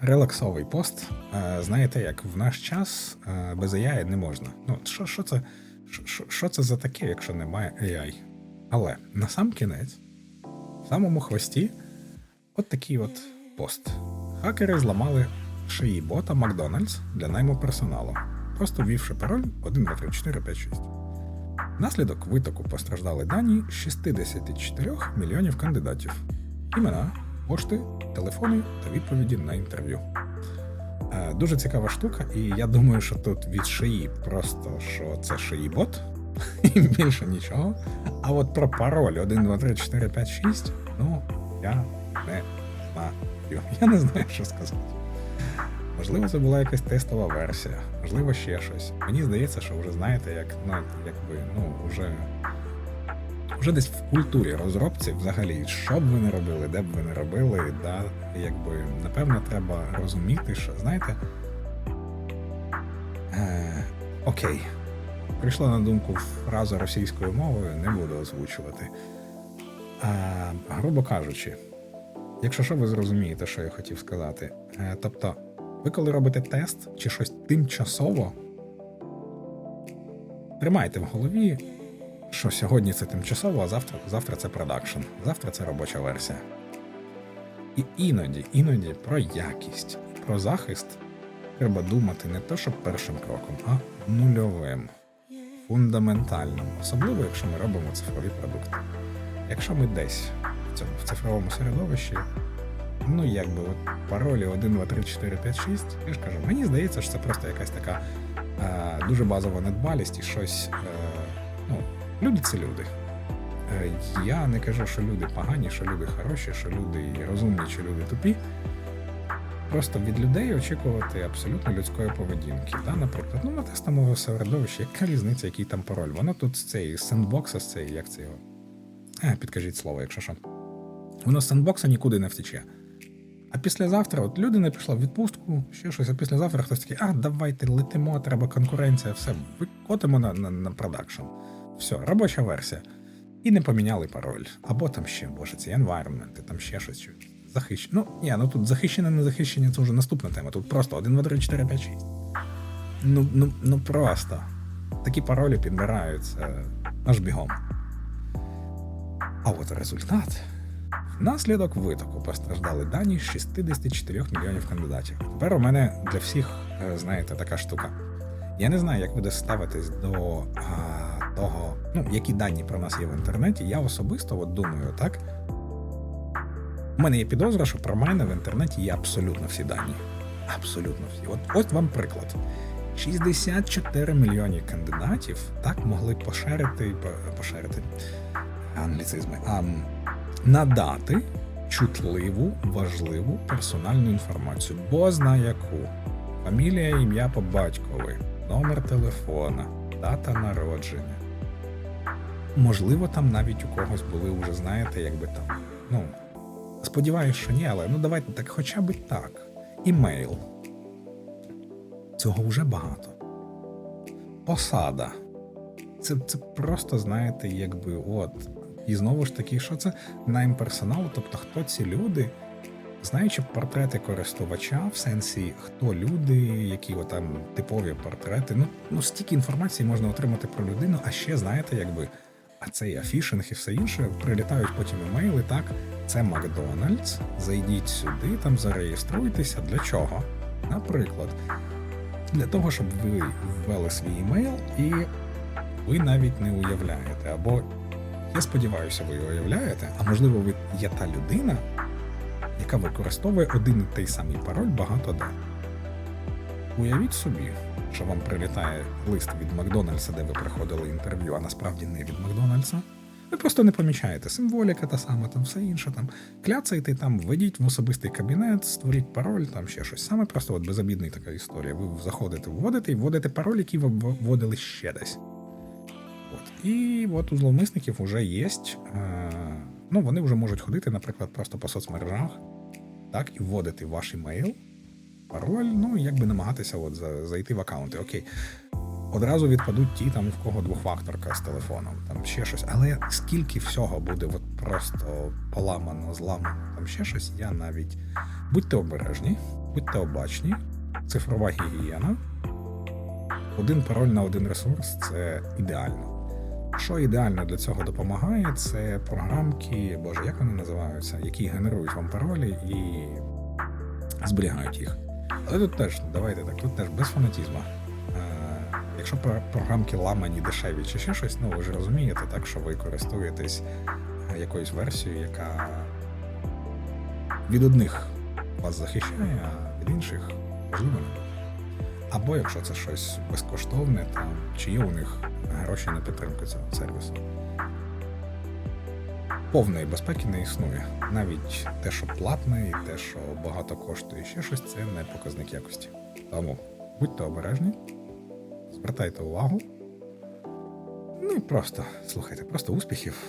Релаксовий пост. Е, Знаєте, як в наш час е, без AI не можна. Ну, що, що, це, що- що, це за таке, якщо немає AI? Але на сам кінець, в самому хвості, от такий от пост. Хакери зламали шиї бота Макдональдс для найму персоналу, просто ввівши пароль 1, 2, 3, 4, 5, 6. Внаслідок витоку постраждали дані 64 мільйонів кандидатів. Імена, пошти, телефони та відповіді на інтерв'ю. Е, Дуже цікава штука, і я думаю, що тут від шиї просто що це шиї бот, і більше нічого. А от про пароль 1, 2, 3, 4, 5, 6, ну, я не знаю. Я не знаю, що сказати. Можливо, це була якась тестова версія, можливо, ще щось. Мені здається, що вже знаєте, як ну, якби, ну, вже, вже десь в культурі розробці, взагалі, що б ви не робили, де б ви не робили, да, якби, напевно, треба розуміти, що, знаєте. Е, окей. Прийшла на думку фраза російською мовою, не буду озвучувати. Е, грубо кажучи, якщо що ви зрозумієте, що я хотів сказати. Е, тобто, ви коли робите тест чи щось тимчасово, тримайте в голові, що сьогодні це тимчасово, а завтра, завтра це продакшн, завтра це робоча версія. І іноді, іноді про якість, про захист треба думати не то, що першим кроком, а нульовим, фундаментальним, особливо якщо ми робимо цифрові продукти. Якщо ми десь в цьому в цифровому середовищі, ну якби от паролі 1, 2, 3, 4, 5, 6, я ж кажу, мені здається, що це просто якась така е, дуже базова недбалість і щось. Е, ну, люди це люди. Е, я не кажу, що люди погані, що люди хороші, що люди розумні, чи люди тупі. Просто від людей очікувати абсолютно людської поведінки. Да? Наприклад, ну на тестовому середовищі, яка різниця, який там пароль? Воно тут з цей сендбокса, з цей, як це його? Е, підкажіть слово, якщо що. Воно з сендбокса нікуди не втече. А післязавтра, от людина пішла в відпустку, ще щось, а післязавтра хтось такий, а давайте летимо, треба конкуренція, все, викотимо на, на, на продакшн. Все, робоча версія. І не поміняли пароль. Або там ще, боже, ці environment, там ще щось. Захищено. Ну, ні, ну тут захищене, не захищення, це вже наступна тема. Тут просто 1, 2, 3, 4, 5, 6. Ну, ну, ну просто. Такі паролі підбираються аж бігом. А от результат. Внаслідок витоку постраждали дані 64 мільйонів кандидатів. Тепер у мене для всіх, е, знаєте, така штука. Я не знаю, як ви ставитесь до а, того, ну, які дані про нас є в інтернеті. Я особисто от думаю, так. У мене є підозра, що про мене в інтернеті є абсолютно всі дані. Абсолютно всі. От ось вам приклад. 64 мільйони кандидатів так могли поширити, по- поширити англіцизми, а надати чутливу, важливу персональну інформацію, бо зна яку. Фамілія, ім'я по батькові, номер телефона, дата народження. Можливо, там навіть у когось були вже, знаєте, якби там. Ну, сподіваюсь, що ні, але ну давайте так, хоча б так. Імейл. Цього вже багато. Посада. Це, це просто, знаєте, якби от. І знову ж таки, що це найм персоналу, тобто хто ці люди, знаючи портрети користувача, в сенсі, хто люди, які там типові портрети. Ну, ну стільки інформації можна отримати про людину, а ще знаєте, якби. А цей афішинг і все інше прилітають потім емейли. Так, це Макдональдс. Зайдіть сюди, там зареєструйтеся. Для чого? Наприклад, для того, щоб ви ввели свій емейл і ви навіть не уявляєте. Або я сподіваюся, ви уявляєте, а можливо, ви є та людина, яка використовує один і той самий пароль багато де. Уявіть собі, що вам прилітає лист від Макдональдса, де ви проходили інтерв'ю, а насправді не від Макдональдса. Ви просто не помічаєте символіка та сама, там все інше. Там кляцайте там, введіть в особистий кабінет, створіть пароль, там ще щось. Саме просто от безобідна така історія. Ви заходите, вводите і вводите пароль, який ви вводили ще десь. От. І от у зловмисників вже є. Е, ну, вони вже можуть ходити, наприклад, просто по соцмережах, так, і вводити ваш емейл, пароль, ну і якби намагатися от за- зайти в аккаунти. Окей. Одразу відпадуть ті, там, в кого двохфакторка з телефоном, там ще щось. Але скільки всього буде от просто поламано, зламано, там ще щось, я навіть. Будьте обережні, будьте обачні, цифрова гігієна. Один пароль на один ресурс це ідеально. Що ідеально для цього допомагає, це програмки, боже, як вони називаються, які генерують вам паролі і зберігають їх. Але тут теж, давайте так, тут теж без фанатізму. Е, якщо програмки ламані, дешеві чи ще щось, ну ви ж розумієте, так що ви користуєтесь е, якоюсь версією, яка від одних вас захищає, а від інших можливо. Або якщо це щось безкоштовне, там чи є у них гроші на підтримку цього сервісу. Повної безпеки не існує. Навіть те, що платне, і те, що багато коштує, ще щось, це не показник якості. Тому будьте обережні, звертайте увагу. Ну і просто слухайте, просто успіхів.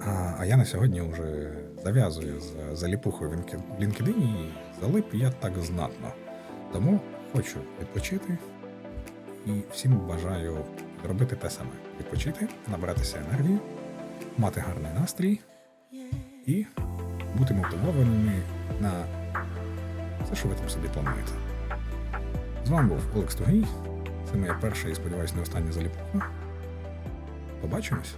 А, а я на сьогодні вже зав'язую з заліпухою в LinkedIn і залип я так знатно. Тому хочу відпочити і всім бажаю робити те саме: відпочити, набратися енергії, мати гарний настрій і бути мотивованими на все, що ви там собі плануєте. З вами був Олекс Тугий. Це моя перша і сподіваюся, не остання заліпуха. Побачимось!